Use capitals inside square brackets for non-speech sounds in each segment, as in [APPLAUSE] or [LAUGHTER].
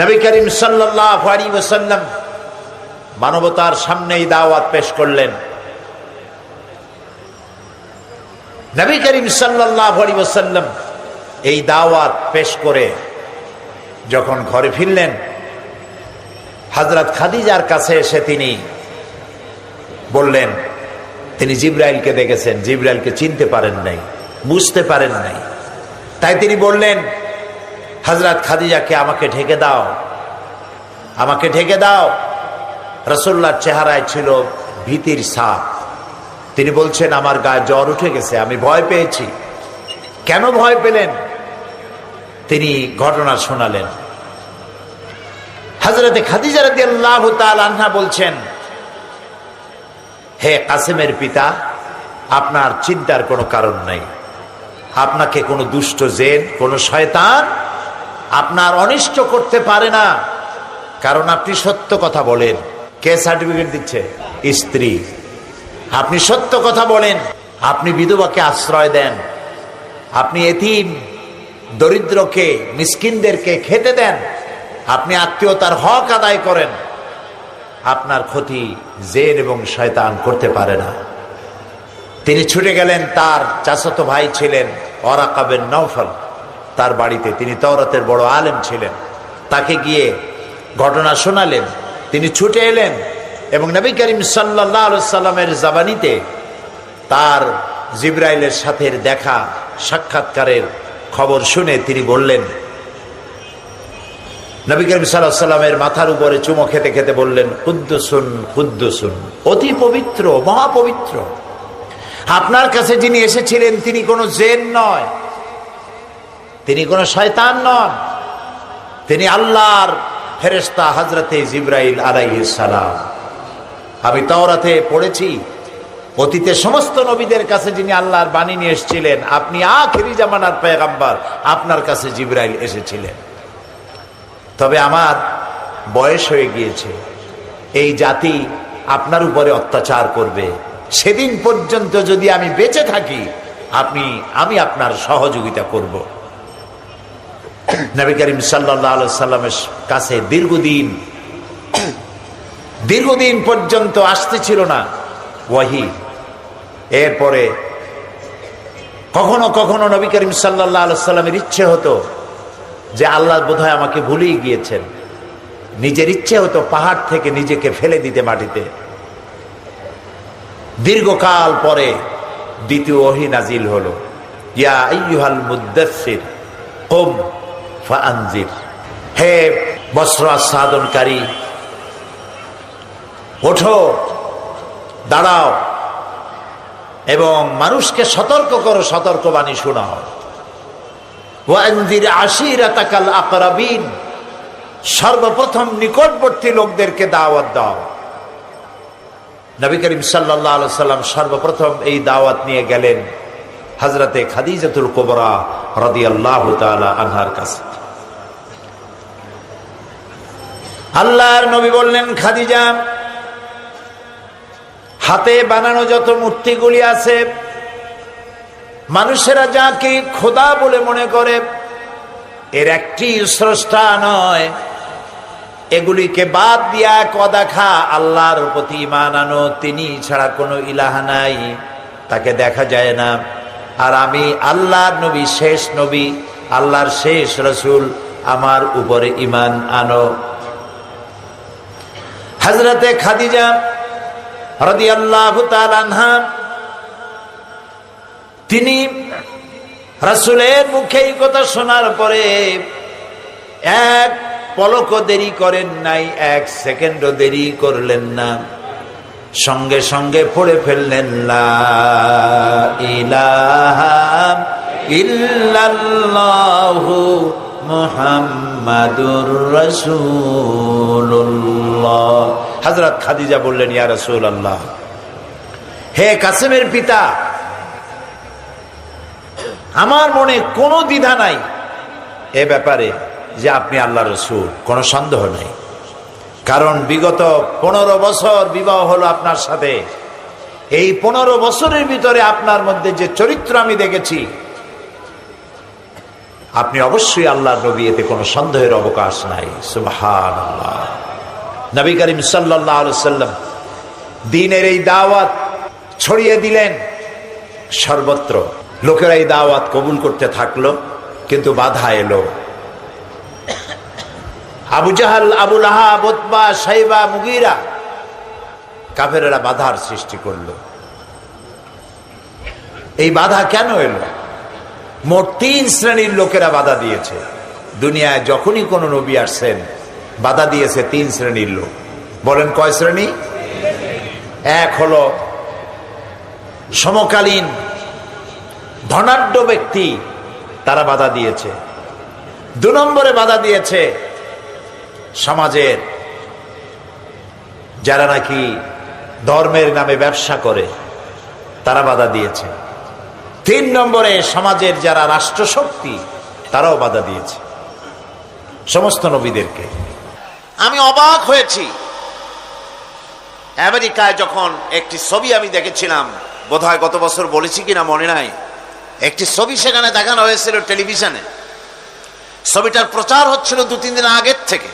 নবী করিম সাল্লাহ ওসাল্লাম মানবতার সামনেই দাওয়াত পেশ করলেন। নবী করিম সাল্লাহ ওসাল্লাম এই দাওয়াত পেশ করে যখন ঘরে ফিরলেন হজরত খাদিজার কাছে এসে তিনি বললেন, তিনি জিব্রাইলকে দেখেছেন। জিব্রাইলকে চিনতে পারেন নাই, বুঝতে পারেন নাই। তাই তিনি বললেন হজরত খাদিজাকে আমাকে ঢেকে দাও। আমাকে ঢেকে দাও। রসোল্লার চেহারায় ছিল ভীতির সাপ তিনি বলছেন, আমার গায়ে জ্বর উঠে গেছে, আমি ভয় পেয়েছি। কেন ভয় পেলেন? তিনি ঘটনা শোনালেন। হজরতে খাদিজা রাদি বলছেন, হে কাসেমের পিতা, আপনার চিন্তার কোনো কারণ নাই। আপনাকে কোনো দুষ্ট জেন কোনো শয়তান আপনার অনিষ্ট করতে পারে না। কারণ আপনি সত্য কথা বলেন। কে সার্টিফিকেট দিচ্ছে? স্ত্রী। আপনি সত্য কথা বলেন। আপনি বিধবাকে আশ্রয় দেন। আপনি এতিম, দরিদ্রকে, মিসকিনদেরকে খেতে দেন। আপনি আত্মীয়তার হক আদায় করেন। আপনার ক্ষতি জেন এবং শয়তান করতে পারে না। তিনি ছুটে গেলেন, তার চাচাতো ভাই ছিলেন অরাকাবের নৌফল তার বাড়িতে। তিনি তওরাতের বড় আলেম ছিলেন। তাকে গিয়ে ঘটনা শোনালেন। তিনি ছুটে এলেন এবং নবী করিম সাল্লাহ সাল্লামের জাবানিতে তার জিব্রাইলের সাথে দেখা সাক্ষাৎকারের খবর শুনে তিনি বললেন, নবী করিম সাল্লাহ সাল্লামের মাথার উপরে চুমো খেতে খেতে বললেন, কুদ্দুসুন কুদ্দুসুন, অতি পবিত্র, মহাপবিত্র। আপনার কাছে যিনি এসেছিলেন তিনি কোনো জেন নয়। তিনি কোনো শয়তান নন। তিনি আল্লাহর ফেরেস্তা হজরতে জিব্রাইল সালাম। আমি তাওরাতে পড়েছি, অতীতে সমস্ত নবীদের কাছে যিনি আল্লাহর বাণী নিয়ে এসেছিলেন, আপনি আখিরি জামানার পেগাম্বার আপনার কাছে জিব্রাইল এসেছিলেন। তবে আমার বয়স হয়ে গিয়েছে, এই জাতি আপনার উপরে অত্যাচার করবে। সেদিন পর্যন্ত যদি আমি বেঁচে থাকি, আপনি, আমি আপনার সহযোগিতা করব। [COUGHS] নবী করিম সাল্লাহ সাল্লামের কাছে দীর্ঘদিন দীর্ঘদিন পর্যন্ত আসতে ছিল না ওয়াহি। এরপরে কখনো কখনো নবী করিম সাল্লাহ সাল্লামের ইচ্ছে হতো যে আল্লাহ বোধহয় আমাকে ভুলেই গিয়েছেন। নিজের ইচ্ছে হতো পাহাড় থেকে নিজেকে ফেলে দিতে মাটিতে। দীর্ঘকাল পরে দ্বিতীয় ওহি নাজিল হলো। ইয়া মুদাসসির, কুম ফাআনজির। হে বস্ত্র আচ্ছাদনকারী ওঠো, দাঁড়াও, এবং মানুষকে সতর্ক করো, সতর্কবাণী শোনাও। ওয়ানজির আশিরাতাকাল আকরাবিন, সর্বপ্রথম নিকটবর্তী লোকদেরকে দাওয়াত দাও। নবী করিম সাল্লাহ সাল্লাম সর্বপ্রথম এই দাওয়াত নিয়ে গেলেন হজরতে খাদিজাতুল কোবরা রদি আল্লাহ আনহার কাছে। আল্লাহর নবী বললেন, খাদিজা, হাতে বানানো যত মূর্তিগুলি আছে, মানুষেরা যাকে খোদা বলে মনে করে, এর একটি স্রষ্টা নয়। এগুলিকে বাদ দিয়া কদাখা আল্লাহর প্রতি ইমান আনো, তিনি ছাড়া কোনো ইলাহা নাই, তাকে দেখা যায় না। আর আমি আল্লাহর নবী, শেষ নবী, আল্লাহর শেষ রসুল, আমার উপরে ইমান আনো। হজরতে খাদিজা রদি আল্লাহ আনহা, তিনি রাসুলের মুখে এই কথা শোনার পরে এক পলক দেরি করেন নাই, এক সেকেন্ডও দেরি করলেন না। সঙ্গে সঙ্গে পড়ে ফেললেন ইলাহা ইল্লাল্লাহু মুহাম্মাদুর রাসূলুল্লাহ। হযরত খাদিজা বললেন, ইয়া রাসূলুল্লাহ, হে কাসেমের পিতা, আমার মনে কোনো দ্বিধা নাই এ ব্যাপারে যে আপনি আল্লাহ রসুল, কোনো সন্দেহ নেই। কারণ বিগত পনেরো বছর বিবাহ হলো আপনার সাথে। এই পনেরো বছরের ভিতরে আপনার মধ্যে যে চরিত্র আমি দেখেছি আপনি অবশ্যই আল্লাহ নবী, এতে কোনো সন্দেহের অবকাশ নাই। সুবহান আল্লাহ নবী করিম সাল্লাহ সাল্লাম দিনের এই দাওয়াত ছড়িয়ে দিলেন। সর্বত্র লোকেরা এই দাওয়াত কবুল করতে থাকল, কিন্তু বাধা এলো। আবু জাহাল আবুল আহাব সাইবা, মুগিরা কাফেরেরা বাধার সৃষ্টি করল। এই বাধা কেন এলো? মোট তিন শ্রেণির লোকেরা বাধা দিয়েছে। দুনিয়ায় যখনই কোনো নবী আসছেন, বাধা দিয়েছে তিন শ্রেণির লোক। বলেন কয় শ্রেণি? এক হলো সমকালীন, ধনাঢ্য ব্যক্তি, তারা বাধা দিয়েছে। দু নম্বরে বাধা দিয়েছে সমাজের, যারা নাকি ধর্মের নামে ব্যবসা করে, তারা বাধা দিয়েছে। তিন নম্বরে সমাজের যারা রাষ্ট্রশক্তি, তারাও বাধা দিয়েছে। সমস্ত নবীদেরকে। আমি অবাক হয়েছি। আমেরিকায় যখন একটি ছবি আমি দেখেছিলাম, বোধহয় গত বছর বলেছি কিনা মনে নাই, একটি ছবি সেখানে দেখানো হয়েছিল টেলিভিশনে। ছবিটার প্রচার হচ্ছিল দু, তিন দিন আগের থেকে।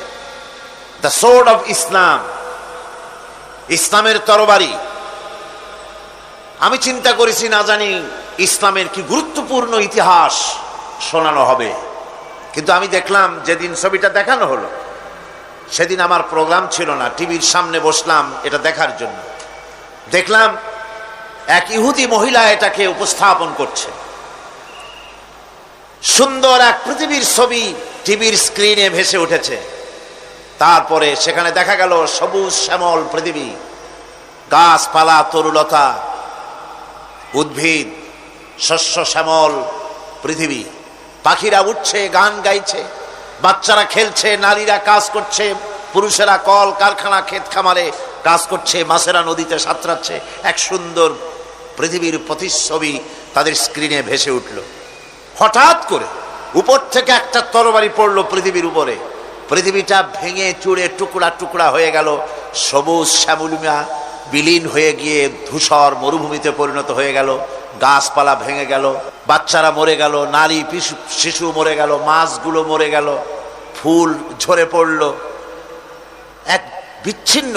দ্য সোর্ড অফ ইসলাম, ইসলামের তরবারি। আমি চিন্তা করেছি, না জানি ইসলামের কি গুরুত্বপূর্ণ ইতিহাস শোনানো হবে। কিন্তু আমি দেখলাম যেদিন ছবিটা দেখানো হলো, সেদিন আমার প্রোগ্রাম ছিল না, টিভির সামনে বসলাম এটা দেখার জন্য। দেখলাম এক ইহুদি মহিলা এটাকে উপস্থাপন করছে। সুন্দর এক পৃথিবীর ছবি টিভির স্ক্রিনে ভেসে উঠেছে। তারপরে সেখানে দেখা গেল সবুজ শ্যামল পৃথিবী, গাছপালা তরুলতা, উদ্ভিদ শস্য শ্যামল, পৃথিবী। পাখিরা উঠছে, গান গাইছে, বাচ্চারা খেলছে, নারীরা কাজ করছে, পুরুষেরা কল, কারখানা, ক্ষেত খামারে কাজ করছে, মাছেরা নদীতে সাঁতরাচ্ছে। এক সুন্দর পৃথিবীর প্রতিচ্ছবি তাদের স্ক্রিনে ভেসে উঠল। হঠাৎ করে উপর থেকে একটা তরবারি পড়ল পৃথিবীর উপরে। পৃথিবীটা ভেঙে চুড়ে টুকরা টুকরা হয়ে গেল। সবুজ, শ্যামলিমা, বিলীন হয়ে গিয়ে ধূসর মরুভূমিতে পরিণত হয়ে গেল। গাছপালা ভেঙে গেল, বাচ্চারা মরে গেল, নারী পিশু শিশু মরে গেল, মাছগুলো মরে গেল, ফুল ঝরে পড়ল। এক বিচ্ছিন্ন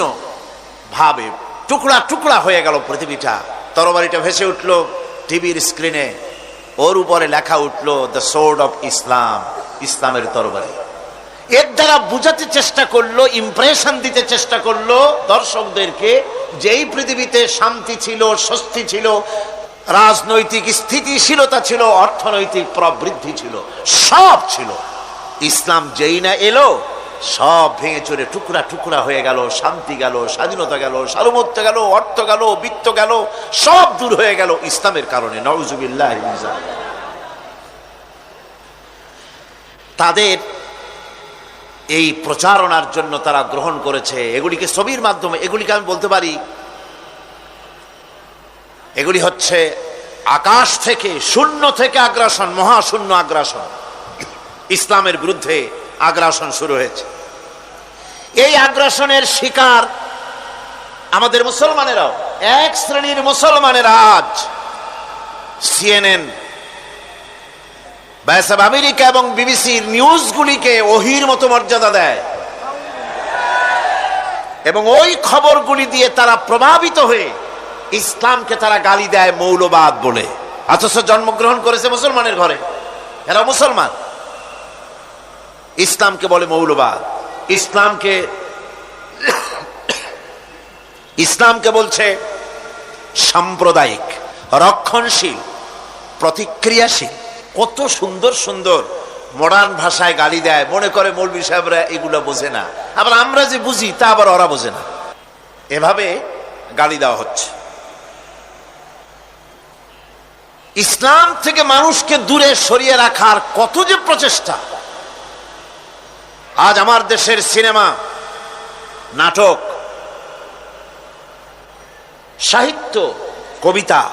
ভাবে টুকরা টুকরা হয়ে গেল পৃথিবীটা। তরবারিটা ভেসে উঠল টিভির স্ক্রিনে। ওর উপরে লেখা উঠল, দ্য সোর্ড অফ ইসলাম ইসলামের তরবারি। এর দ্বারা বুঝাতে চেষ্টা করল ইমপ্রেশন দিতে চেষ্টা করল দর্শকদেরকে, যেই পৃথিবীতে শান্তি ছিল, স্বস্তি ছিল রাজনৈতিক স্থিতিশীলতা ছিল, অর্থনৈতিক প্রবৃদ্ধি ছিল, সব ছিল। ইসলাম যেই না এলো, সব ভেঙে চড়ে টুকরা টুকরা হয়ে গেল, শান্তি গেল, স্বাধীনতা গেল সার্বত্য গেল, অর্থ গেল, বৃত্ত গেল, সব দূর হয়ে গেল ইসলামের কারণে, নওজুবিল্লাহ তাদের এই প্রচারণার জন্য তারা গ্রহণ করেছে, এগুলিকে ছবির মাধ্যমে, এগুলিকে আমি বলতে পারি এগুলি হচ্ছে আকাশ থেকে শূন্য থেকে আগ্রাসন, মহাশূন্য আগ্রাসন। ইসলামের বিরুদ্ধে আগ্রাসন শুরু হয়েছে। এই আগ্রাসনের শিকার আমাদের মুসলমানেরাও, এক শ্রেণির মুসলমানেরা আজ সিএনএন বাইসাব আমেরিকা এবং বিবিসির নিউজগুলিকে ওহির মতো মর্যাদা দেয়। এবং ওই খবরগুলি দিয়ে তারা প্রভাবিত হয়ে ইসলামকে তারা গালি দেয় মৌলবাদ বলে। অথচ জন্মগ্রহণ করেছে মুসলমানের ঘরে। এরা মুসলমান। ইসলামকে বলে মৌলবাদ। ইসলামকে [COUGHS] ইসলামকে বলছে সাম্প্রদায়িক, রক্ষণশীল, প্রতিক্রিয়াশীল। কত সুন্দর সুন্দর মডার্ন ভাষায় গালি দেয়। মনে করে মৌলবী সাহেবরা এগুলো বোঝে না। আবার আমরা যে বুঝি, তা আবার ওরা বোঝে না। এভাবে গালি দেওয়া হচ্ছে। ইসলাম থেকে মানুষকে দূরে সরিয়ে রাখার কত যে প্রচেষ্টা। আজ আমার দেশের সিনেমা, নাটক, সাহিত্য, কবিতা,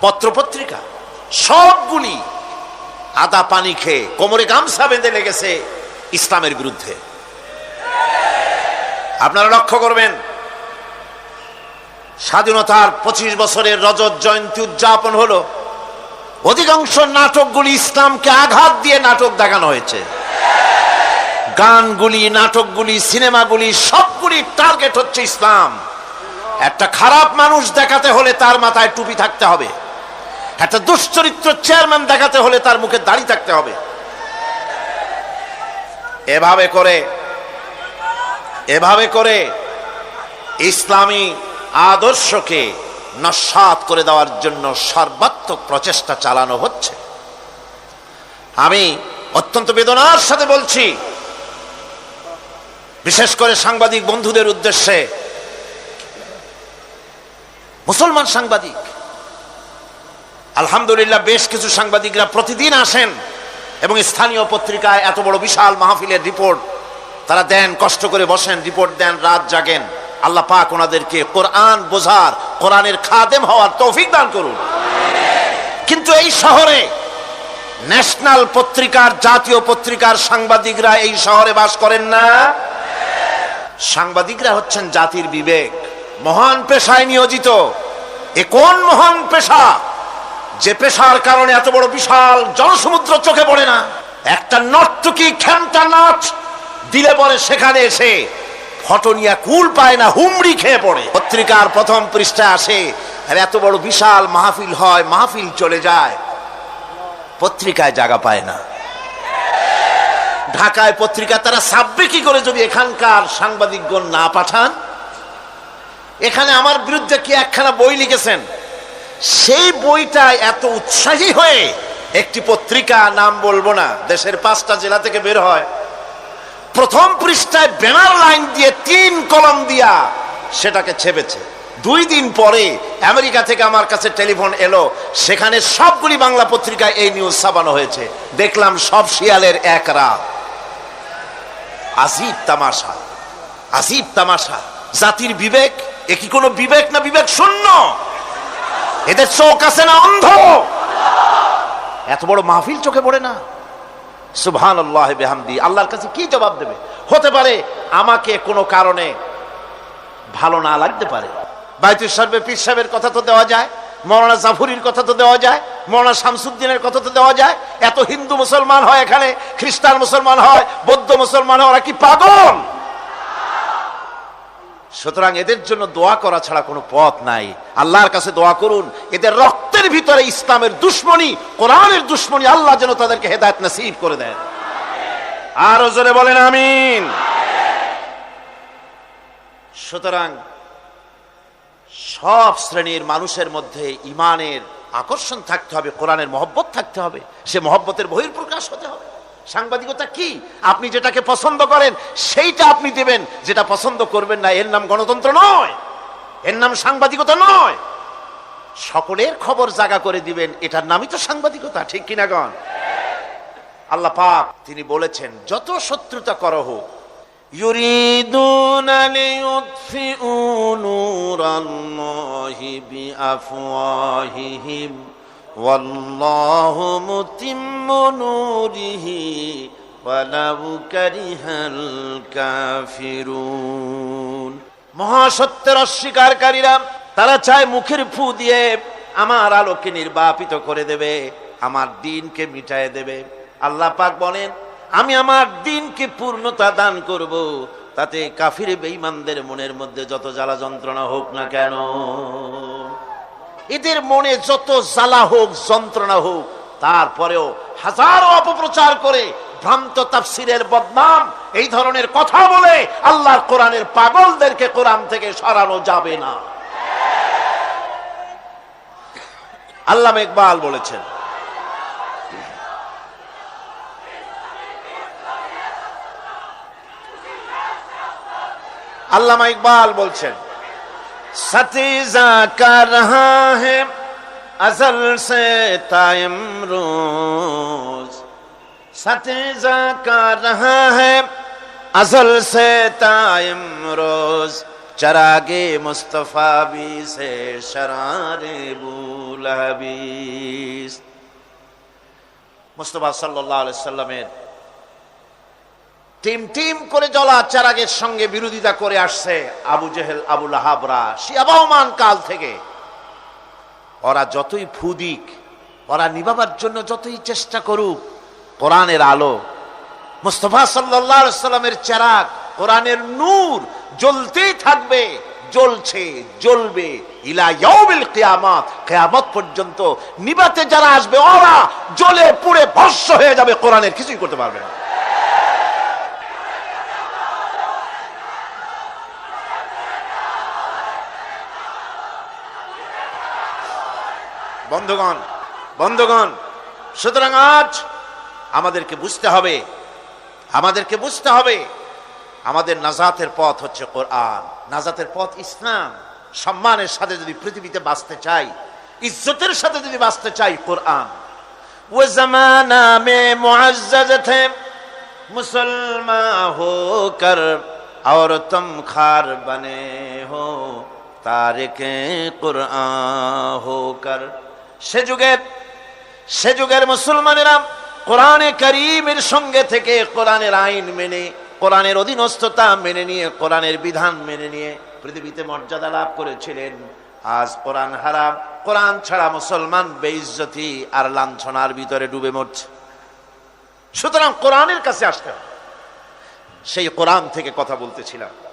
পত্রপত্রিকা সবগুলি আদা পানি খেয়ে কোমরে গামছা বেঁধে লেগেছে ইসলামের বিরুদ্ধে। আপনারা লক্ষ্য করবেন, স্বাধীনতার পঁচিশ বছরের রজত জয়ন্তী উদযাপন হলো। অধিকাংশ নাটকগুলি ইসলামকে আঘাত দিয়ে নাটক দেখানো হয়েছে। গানগুলি, নাটকগুলি, সিনেমাগুলি, সবগুলি টার্গেট হচ্ছে ইসলাম। একটা খারাপ মানুষ দেখাতে হলে তার মাথায় টুপি থাকতে হবে। একটা দুশ্চরিত্র চেয়ারম্যান দেখাতে হলে তার মুখে দাড়ি থাকতে হবে। এভাবে করে এভাবে করে ইসলামী আদর্শকে নস্বাত করে দেওয়ার জন্য সর্বাত্মক প্রচেষ্টা চালানো হচ্ছে। আমি অত্যন্ত বেদনার সাথে বলছি, বিশেষ করে সাংবাদিক বন্ধুদের উদ্দেশ্যে, মুসলমান সাংবাদিক, আলহামদুলিল্লাহ বেশ কিছু সাংবাদিকরা প্রতিদিন আসেন এবং স্থানীয় পত্রিকায় এত বড় বিশাল মাহফিলের রিপোর্ট তারা দেন, কষ্ট করে বসেন, রিপোর্ট দেন, রাত জাগেন। আল্লাহ পাক ওনাদেরকে কোরআন বোঝার, কোরআনের খাদেম হওয়ার তৌফিক দান করুন। কিন্তু এই শহরে ন্যাশনাল পত্রিকার, জাতীয় পত্রিকার সাংবাদিকরা এই শহরে বাস করেন না। সাংবাদিকরা হচ্ছেন জাতির বিবেক, মহান পেশায় নিয়োজিত। এ কোন মহান পেশা? যে পেশার কারণে এত বড় বিশাল জনসমুদ্র চোখে পড়ে না। একটা নর্তকী খেমটা নাচ দিলে পরে সেখানে এসে ফটো নিয়ে কুল পায় না, হুমড়ি খেয়ে পড়ে। পত্রিকার প্রথম পৃষ্ঠা আসে, আর এত বড় বিশাল মাহফিল হয়, মাহফিল চলে যায়। পত্রিকায় জায়গা পায় না। ঢাকায় পত্রিকা তারা ছাপবে কি করে যদি এখানকার সাংবাদিকগণ না পাঠান, এখানে আমার বিরুদ্ধে কি একখানা বই লিখেছেন? সেই বইটা এত উৎসাহী হয়ে একটি পত্রিকা নাম বলব না, দেশের পাঁচটা জেলা থেকে বের হয়। প্রথম পৃষ্ঠায় ব্যানার লাইন দিয়ে তিন কলম দিয়া সেটাকে ছেপেছে। দুই দিন পরে আমেরিকা থেকে আমার কাছে টেলিফোন এলো, সেখানে সবগুলি বাংলা পত্রিকায় এই নিউজ ছাপানো হয়েছে। দেখলাম সব শিয়ালের এক রাত। আসিফ তামাশা আসিফ তামাশা। জাতির বিবেক, এ কি কোনো বিবেক না বিবেক শূন্য? এদের চোখ আছে না অন্ধ? এত বড় মাহফিল চোখে পড়ে না? সুবহান আল্লাহ বেহামদি, আল্লাহর কাছে কি জবাব দেবে? হতে পারে আমাকে কোনো কারণে ভালো না লাগতে পারে। বাইতুল সর্বে পীর সাহেবের কথা তো দেওয়া যায়, মৌলানা জাফরির কথা তো দেওয়া যায়, মৌলানা শামসুদ্দিনের কথা তো দেওয়া যায়। এত হিন্দু মুসলমান হয় এখানে, খ্রিস্টান মুসলমান হয়, বৌদ্ধ মুসলমান হয়, ওরা কি পাগল? সুতরাং এদের জন্য দোয়া করা ছাড়া কোনো পথ নাই। আল্লাহর কাছে দোয়া করুন, এদের রক্তের ভিতরে ইসলামের দুশ্মনী, কোরআনের দুশ্মনী আল্লাহ যেন তাদেরকে হেদায়ত নসিব করে দেন। আরও জোরে বলেন, আমিন। সুতরাং সব শ্রেণির মানুষের মধ্যে ইমানের আকর্ষণ থাকতে হবে, কোরআনের মহব্বত থাকতে হবে, সে মহব্বতের বহির্প্রকাশ হতে হবে। সাংবাদিকতা কি? আপনি যেটাকে পছন্দ করেন, সেইটা আপনি দেবেন, যেটা পছন্দ করবেন না, এর নাম গণতন্ত্র নয়, এর নাম সাংবাদিকতা নয়। সকলের খবর জাগা করে দিবেন এটার নামই তো সাংবাদিকতা ঠিক কিনা গণ আল্লাহ পাক তিনি বলেছেন যত শত্রুতা করো হোক يريدون ليطفئوا نور الله بأفواههم والله متم نوره ولو كره الكافرون মহাসত্যের অস্বীকারীরা তারা চায় মুখের ফু দিয়ে আমার আলোকে নির্বাপিত করে দেবে, আমার দিনকে মিটায় দেবে। আল্লাহ পাক বলেন, আমি আমার দিনকে পূর্ণতা দান করব, তাতে কাফির বেঈমানদের মনের মধ্যে যত জ্বালা যন্ত্রণা হোক না কেন, এদের মনে যত জ্বালা হোক, যন্ত্রণা হোক, তারপরেও হাজারো অপপ্রচার করে ভ্রান্ত তাফসিরের বদনাম, এই ধরনের কথা বলে আল্লাহর কোরআনের পাগলদেরকে কোরআন থেকে সরানো যাবে না। আল্লাহ ইকবাল বলেছেন আল্লামা ইকবাল বলছেন সতীজা का रहा है अजल से तायम रोज सतीजा का रहा है अजल से तायम रोज চরাগে মুস্তফা বিষে শরারে বুলাবিস মুস্তফা সাল্লাহ সাল্লামের টিম টিম করে জ্বলা চারাগের সঙ্গে বিরোধিতা করে আসছে আবু জেহেল আবুল হাবরা শিয়াবহমান কাল থেকে। ওরা যতই ফুদিক, ওরা নিবাবার জন্য যতই চেষ্টা করুক, কোরআনের আলো। মুস্তফা সাল্লাহ সাল্লামের চেরাগ, কোরআনের নূর জ্বলতেই থাকবে, জ্বলছে, জ্বলবে। ইলা কিয়ামত কিয়ামত পর্যন্ত নিবাতে যারা আসবে, ওরা জ্বলে পুড়ে ভস্ম হয়ে যাবে, কোরআনের কিছুই করতে পারবে না। বন্ধুগণ বন্ধুগণ, সুতরাং আজ আমাদেরকে বুঝতে হবে, আমাদেরকে বুঝতে হবে আমাদের নাজাতের পথ হচ্ছে কোরআন নাজাতের পথ ইসলাম সম্মানের সাথে যদি পৃথিবীতে বাঁচতে চাই ইজ্জতের সাথে যদি বাঁচতে চাই কোরআন वो जमाना में मुआज्जज थे मुसलमान होकर और तुम खार बने हो তারিকে কোরআন হোকর সে যুগের সে যুগের মুসলমানেরা কোরআনে করিমের সঙ্গে থেকে কোরআনের আইন মেনে কোরআনের অধীনস্থতা মেনে নিয়ে, কোরআনের বিধান মেনে নিয়ে পৃথিবীতে মর্যাদা লাভ করেছিলেন। আজ কোরআন হারাম, কোরআন ছাড়া মুসলমান বেইজ্জতি আর লাঞ্ছনার ভিতরে ডুবে মরছে। সুতরাং কোরআনের কাছে আসতে হবে। সেই কোরআন থেকে কথা বলতেছিলাম।